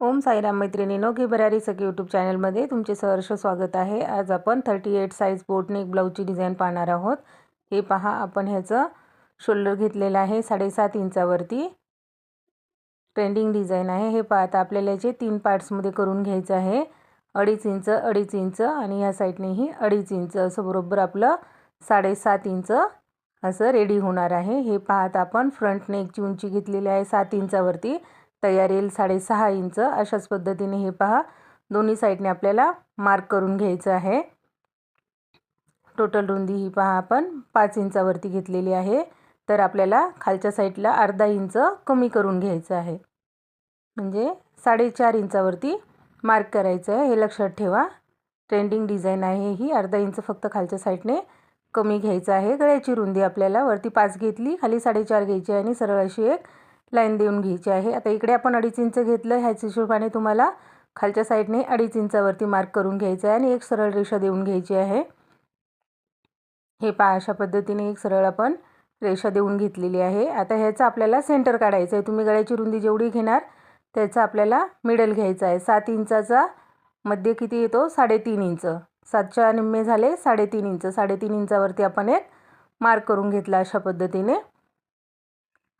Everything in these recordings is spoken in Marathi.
ओम साईराम मैत्रिणीनो की बरारी सखी यूट्यूब चॅनलमध्ये तुमचे सहर्ष स्वागत आहे. आज आपण thirty eight size boat neck ब्लाऊजची design पाहणार आहोत. हे पहा आपण ह्याचं शोल्डर घेतलेलं आहे साडेसात इंचावरती. ट्रेंडिंग डिझाईन आहे. हे पाहता आपल्याला याचे तीन पार्ट्समध्ये करून घ्यायचं आहे. अडीच इंच अडीच इंच आणि ह्या साईडनेही अडीच इंच. असं बरोबर आपलं साडेसात इंच असं रेडी होणार आहे. हे पाहता आपण फ्रंट नेकची उंची घेतलेली आहे सात इंचावरती. तयार येईल साडेसहा इंच. अशाच पद्धतीने हे पहा. दोन्ही साईडने आपल्याला मार्क करून घ्यायचं आहे. टोटल रुंदी ही पहा आपण. पाच इंचावरती घेतलेली आहे. तर आपल्याला खालच्या साईडला अर्धा इंच कमी करून घ्यायचं आहे. म्हणजे साडेचार इंचावरती मार्क करायचं आहे. हे लक्षात ठेवा. ट्रेंडिंग डिझाईन आहे ही. अर्धा इंच फक्त खालच्या साईडने कमी घ्यायचं आहे. गळ्याची रुंदी आपल्याला वरती पाच घेतली. खाली साडेचार घ्यायची आणि सरळ अशी एक लाईन देऊन घ्यायची आहे. आता इकडे आपण अडीच इंच घेतलं ह्याच हिशोबाने तुम्हाला खालच्या साईडने अडीच इंचावरती मार्क करून घ्यायचं आहे आणि एक सरळ रेषा देऊन घ्यायची आहे. हे पहा अशा पद्धतीने एक सरळ आपण रेषा देऊन घेतलेली आहे. आता ह्याचं आपल्याला सेंटर काढायचं आहे. तुम्ही गळ्याची रुंदी जेवढी घेणार त्याचा आपल्याला मिडल घ्यायचा आहे. सात इंचाचा मध्य किती येतो? साडेतीन इंच. सातच्या निम्मे झाले साडेतीन इंच. साडेतीन इंचावरती आपण एक मार्क करून घेतला अशा पद्धतीने.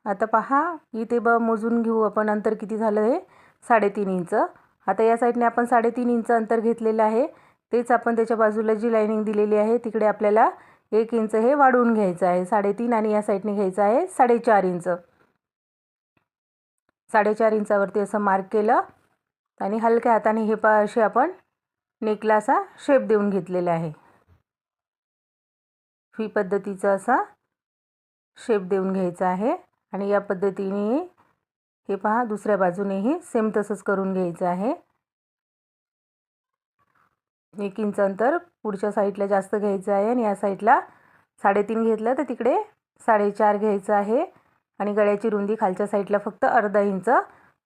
आता पहा इथे ब मोजून घेऊ आपण अंतर किती झालं हे. साडेतीन इंच. आता या साईडने आपण साडेतीन इंच अंतर घेतलेलं आहे. तेच आपण त्याच्या बाजूला जी लाईनिंग दिलेली आहे तिकडे आपल्याला एक इंच हे वाढवून घ्यायचं आहे. साडेतीन आणि या साईडने घ्यायचं आहे साडेचार इंच. साडेचार इंचावरती असं मार्क केलं आणि हलक्या हाताने हे पा असे आपण नेकला असा शेप देऊन घेतलेला आहे. फी पद्धतीचा असा शेप देऊन घ्यायचा आहे. आणि या पद्धतीने हे पहा दुसऱ्या बाजूनेही सेम तसंच करून घ्यायचं आहे. एक इंच अंतर पुढच्या साईडला जास्त घ्यायचं आहे आणि या साईडला साडेतीन घेतलं तर तिकडे साडेचार घ्यायचं आहे. आणि गळ्याची रुंदी खालच्या साईडला फक्त अर्धा इंच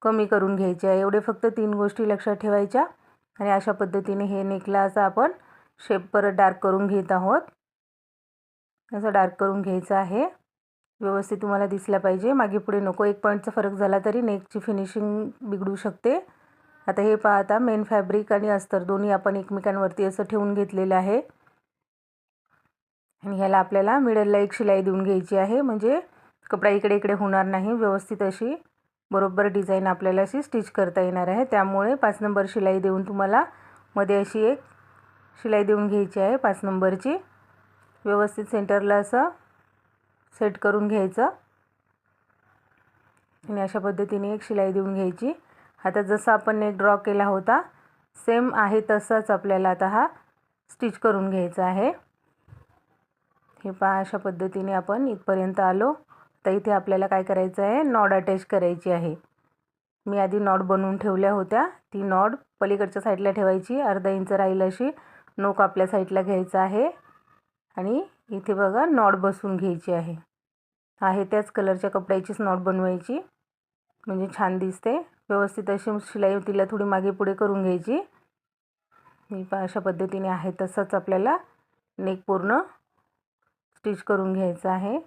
कमी करून घ्यायची आहे. एवढे फक्त तीन गोष्टी लक्षात ठेवायच्या. आणि अशा पद्धतीने हे नेकला आपण शेप परत डार्क करून घेत आहोत. असं डार्क करून घ्यायचं आहे. व्यवस्थित तुम्हाला दिसला पाहिजे. मागे पुढे नको. एक पॉईंटचा फरक झाला तरी नेकची फिनिशिंग बिघडू शकते. आता हे पाहता मेन फॅब्रिक आणि अस्तर दोन्ही आपण एकमेकांवरती असं ठेवून घेतलेलं आहे. आणि ह्याला आपल्याला मिडलला एक शिलाई देऊन घ्यायची आहे. म्हणजे कपडा इकडे इकडे होणार नाही. व्यवस्थित अशी बरोबर डिझाईन आपल्याला अशी स्टिच करता येणार आहे. त्यामुळे पाच नंबर शिलाई देऊन तुम्हाला मध्ये अशी एक शिलाई देऊन घ्यायची आहे. पाच नंबरची व्यवस्थित सेंटरला असं सेट करून घ्यायचं. आणि अशा पद्धतीने एक शिलाई देऊन घ्यायची. आता जसं आपण नेक ड्रॉ केला होता सेम आहे तसाच आपल्याला आता हा स्टिच करून घ्यायचा आहे. हे पहा अशा पद्धतीने आपण इथपर्यंत आलो. तर इथे आपल्याला काय करायचं आहे? नॉड अटॅच करायची आहे. मी आधी नॉड बनवून ठेवल्या होत्या. ती नॉड पलीकडच्या साईडला ठेवायची. अर्धा इंच राहील अशी नोक आपल्या साईडला घ्यायचा आहे. आणि इथे बघा नॉट बसवून घ्यायची आहे. आहे त्याच कलरच्या कपड्याचीच नॉट बनवायची. म्हणजे छान दिसते. व्यवस्थित अशी शिलाई तिला थोडी मागे पुढे करून घ्यायची. मी अशा पद्धतीने आहे तसंच आपल्याला नेक पूर्ण स्टिच करून घ्यायचं आहे.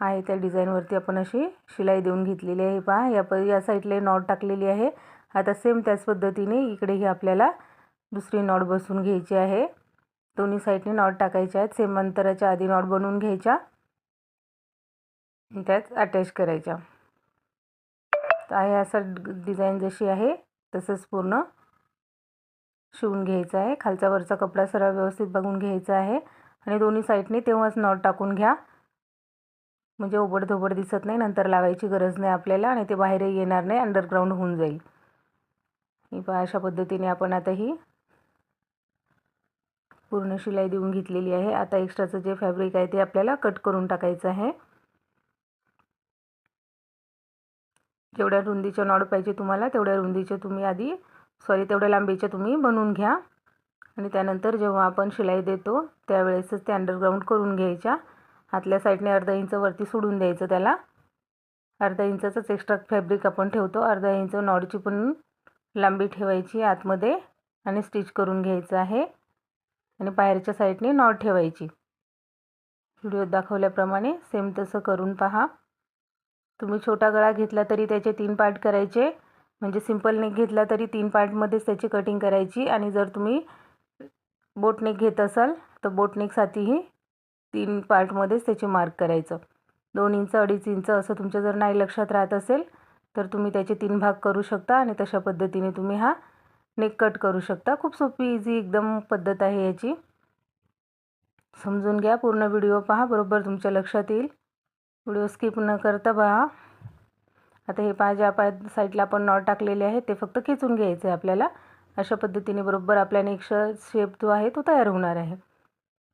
आहे त्या डिझाईनवरती आपण अशी शिलाई देऊन घेतलेली आहे. पहा या प या साईडला नॉट टाकलेली आहे. आता सेम त्याच पद्धतीने इकडेही आपल्याला दुसरी नॉट बसून घ्यायची आहे. दोन्ही साईडने नॉट टाकायच्या आहेत. सेम अंतराच्या आधी नॉट बनवून घ्यायच्या. त्यात अटॅच करायच्या. तर आहे असं डिझाईन जशी आहे तसंच पूर्ण शिवून घ्यायचं आहे. खालचा वरचा कपडा सरळ व्यवस्थित बघून घ्यायचा आहे. आणि दोन्ही साईडने तेव्हाच नॉट टाकून घ्या. म्हणजे ओबडधोबड दिसत नाही. नंतर लावायची गरज नाही आपल्याला आणि ते बाहेरही येणार नाही. अंडरग्राऊंड होऊन जाईल. ही पहा अशा पद्धतीने आपण आता ही पूर्ण शिलाई देऊन घेतलेली आहे. आता एक्स्ट्राचं जे फॅब्रिक आहे ते आपल्याला कट करून टाकायचं आहे. जेवढ्या रुंदीच्या नॉड पाहिजे तुम्हाला तेवढ्या रुंदीचे तुम्ही आधी सॉरी तेवढ्या लांबीच्या तुम्ही बनवून घ्या. आणि त्यानंतर जेव्हा आपण शिलाई देतो त्यावेळेसच ते अंडरग्राऊंड करून घ्यायच्या. आतल्या साईडने अर्धा इंच वरती सोडून द्यायचं त्याला. अर्धा इंचाचंच एक्स्ट्रा फॅब्रिक आपण ठेवतो. अर्धा इंच नॉडची पण लांबी ठेवायची आतमध्ये आणि स्टिच करून घ्यायचं आहे. आणि बाहेरच्या साईडने नॉट ठेवायची. व्हिडिओत दाखवल्याप्रमाणे सेम तसं करून पहा. तुम्ही छोटा गळा घेतला तरी त्याचे तीन पार्ट करायचे. म्हणजे सिंपल नेक घेतला तरी तीन पार्टमध्येच त्याची कटिंग करायची. आणि जर तुम्ही बोट नेक घेत असाल तर बोट नेकसाठीही तीन पार्टमध्येच त्याचे मार्क करायचं. दोन इंच अडीच इंच असं तुमच्या जर नाही लक्षात राहत असेल तर तुम्ही त्याचे तीन भाग करू शकता आणि तशा पद्धतीने तुम्ही हा नेक कट करू शकता. खूप सोपी इझी एकदम पद्धत आहे याची. समजून घ्या. पूर्ण व्हिडिओ पहा. बरोबर तुमच्या लक्षात येईल. व्हिडिओ स्किप न करता पहा. आता हे पहा ज्या पाय साईडला आपण नॉट टाकलेले आहे ते फक्त खेचून घ्यायचे आहे आपल्याला. अशा पद्धतीने बरोबर आपल्या नेक्स्ट शेप जो आहे तो तयार होणार आहे.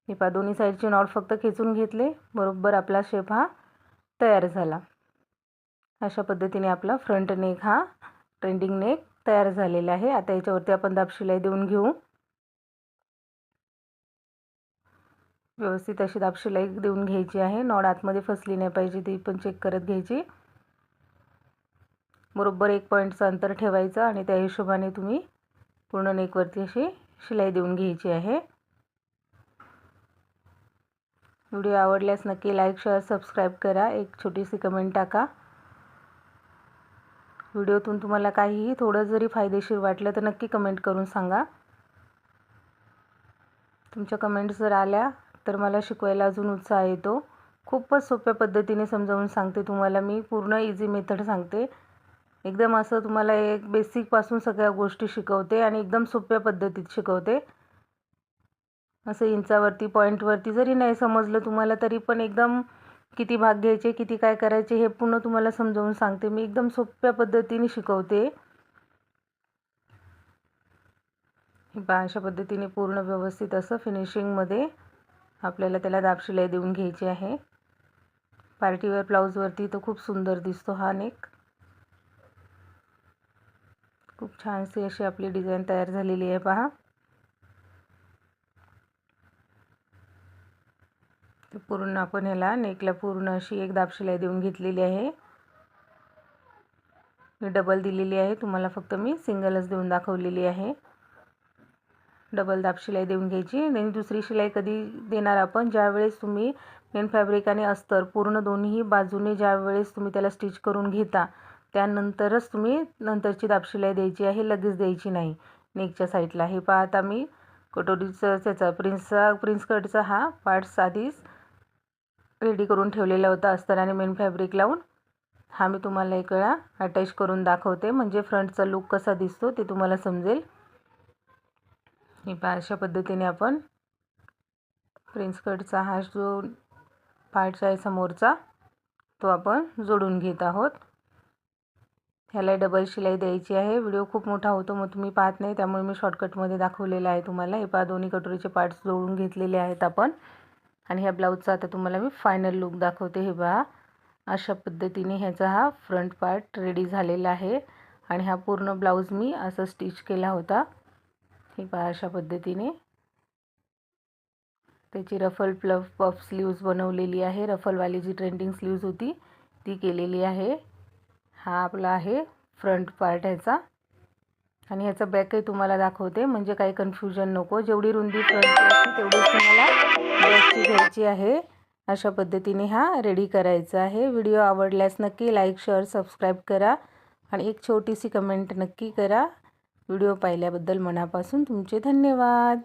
हे पहा. दोन्ही साईडचे नॉट फक्त खेचून घेतले. बरोबर आपला शेप हा तयार झाला. अशा पद्धतीने आपला फ्रंट नेक हा ट्रेंडिंग नेक तयार झालेलं आहे. आता याच्यावरती आपण दापशिलाई देऊन घेऊ. व्यवस्थित अशी दाबशिलाई देऊन घ्यायची आहे. नॉड आतमध्ये फसली नाही पाहिजे ती पण चेक करत घ्यायची. बरोबर एक पॉईंटचं अंतर ठेवायचं आणि त्या हिशोबाने तुम्ही पूर्ण नेकवरती अशी शिलाई देऊन घ्यायची आहे. व्हिडिओ आवडल्यास नक्की लाईक शेअर सबस्क्राईब करा. एक छोटीशी कमेंट टाका. व्हिडिओतून तुम्हाला काहीही थोडं जरी फायदेशीर वाटलं तर नक्की कमेंट करून सांगा. तुमच्या कमेंट्स जर आल्या तर मला शिकवायला अजून उत्साह येतो. खूपच सोप्या पद्धतीने समजावून सांगते तुम्हाला मी पूर्ण इझी मेथड सांगते. एकदम असं तुम्हाला एक बेसिकपासून सगळ्या गोष्टी शिकवते आणि एकदम सोप्या पद्धतीत शिकवते. असं इंचावरती पॉईंटवरती जरी नाही समजलं तुम्हाला तरी पण एकदम किती भाग घ्यायचे किती काय करायचे हे पूर्ण तुम्हाला समजावून सांगते. मी एकदम सोप्या पद्धतीने शिकवते. पहा अशा पद्धतीने पूर्ण व्यवस्थित असं फिनिशिंगमध्ये आपल्याला त्याला दाबशिलाई देऊन घ्यायची आहे. पार्टीवेअर ब्लाऊजवरती तर खूप सुंदर दिसतो हा नेक. खूप छानशी अशी आपली डिझाईन तयार झालेली आहे पहा. पूर्ण आपण ह्याला नेकला पूर्ण अशी एक दाबशिलाई देऊन घेतलेली आहे. मी डबल दिलेली आहे. तुम्हाला फक्त मी सिंगलच देऊन दाखवलेली आहे. डबल दाब शिलाई देऊन घ्यायची. आणि दुसरी शिलाई कधी देणार आपण? ज्यावेळेस तुम्ही मेन फॅब्रिक आणि अस्तर पूर्ण दोन्ही बाजूने ज्यावेळेस तुम्ही त्याला स्टिच करून घेता त्यानंतरच तुम्ही नंतरची दाबशिलाई द्यायची आहे. लगेच द्यायची नाही. नेकच्या साईडला हे पाहता मी कटोरीचं त्याचा प्रिन्सचा प्रिन्स कटचा हा पार्ट्स आधीच रेडी करून ठेवलेला होता अस्तर आणि मेन फॅब्रिक लावून. हा मी तुम्हाला एक वेळा अटॅच करून दाखवते. म्हणजे फ्रंटचा लुक कसा दिसतो ते तुम्हाला समजेल. हे पहा अशा पद्धतीने आपण प्रिन्स कटचा हा जो पार्ट्स आहे समोरचा तो आपण जोडून घेत आहोत. ह्याला डबल शिलाई द्यायची आहे. व्हिडिओ खूप मोठा होतो मग तुम्ही पाहत नाही. त्यामुळे मी शॉर्टकटमध्ये दाखवलेला आहे तुम्हाला. हे पहा दोन्ही कटोरीचे पार्ट्स जोडून घेतलेले आहेत आपण. आणि ह्या ब्लाऊजचा आता तुम्हाला मी फायनल लुक दाखवते हे बा अशा पद्धतीने ह्याचा हा फ्रंट पार्ट रेडी झालेला आहे. आणि हा पूर्ण ब्लाऊज मी असं स्टिच केला होता. हे पहा अशा पद्धतीने. त्याची रफल प्लफ पफ स्लीव्ज बनवलेली आहे. रफलवाली जी ट्रेंडिंग स्लीव्ज होती ती केलेली आहे. हा आपला आहे फ्रंट पार्ट ह्याचा. आणि ह्याचं बॅकही तुम्हाला दाखवते. म्हणजे काही कन्फ्युजन नको. जेवढी रुंदी फ्रंटची असते तेवढीच तुम्हाला बॅकची घ्यायची आहे. अशा पद्धतीने हा रेडी करायचा आहे. व्हिडिओ आवडल्यास नक्की लाईक शेअर सबस्क्राईब करा आणि एक छोटीशी कमेंट नक्की करा. व्हिडिओ पाहिल्याबद्दल मनापासून तुमचे धन्यवाद.